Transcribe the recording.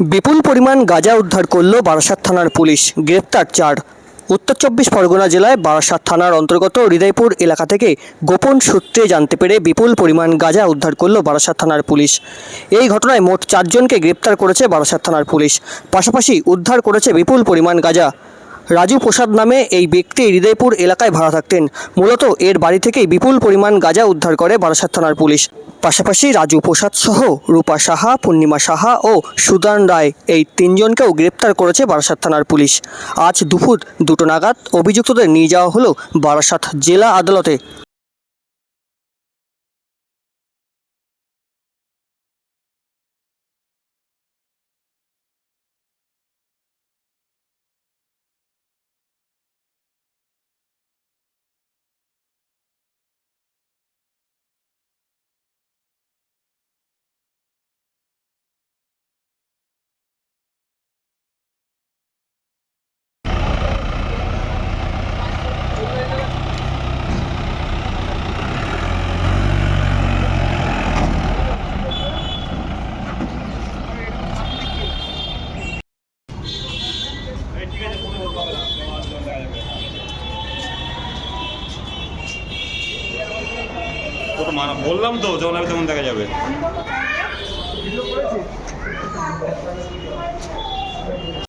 বিপুল পরিমাণ গাঁজা উদ্ধার করল বারাসাত থানার পুলিশ। গ্রেপ্তার চার। উত্তর চব্বিশ পরগনা জেলায় বারাসাত থানার অন্তর্গত হৃদয়পুর এলাকা থেকে গোপন সূত্রে জানতে পেরে বিপুল পরিমাণ গাঁজা উদ্ধার করল বারাসাত থানার পুলিশ। এই ঘটনায় মোট চারজনকে গ্রেপ্তার করেছে বারাসাত থানার পুলিশ। পাশাপাশি উদ্ধার করেছে বিপুল পরিমাণ গাঁজা। রাজু প্রসাদ নামে এই ব্যক্তি হৃদয়পুর এলাকায় ভাড়া থাকতেন। মূলত এর বাড়ি থেকেই বিপুল পরিমাণ গাঁজা উদ্ধার করে বারাসাত থানার পুলিশ। পাশাপাশি রাজু প্রসাদ সহ রূপা সাহা, পূর্ণিমা সাহা ও সুদান রায় এই তিনজনকেও গ্রেপ্তার করেছে বারাসাত থানার পুলিশ। আজ দুপুর দুটো নাগাদ অভিযুক্তদের নিয়ে যাওয়া হলো বারাসাত জেলা আদালতে। বললাম তো যখন আমি তখন দেখা যাবে।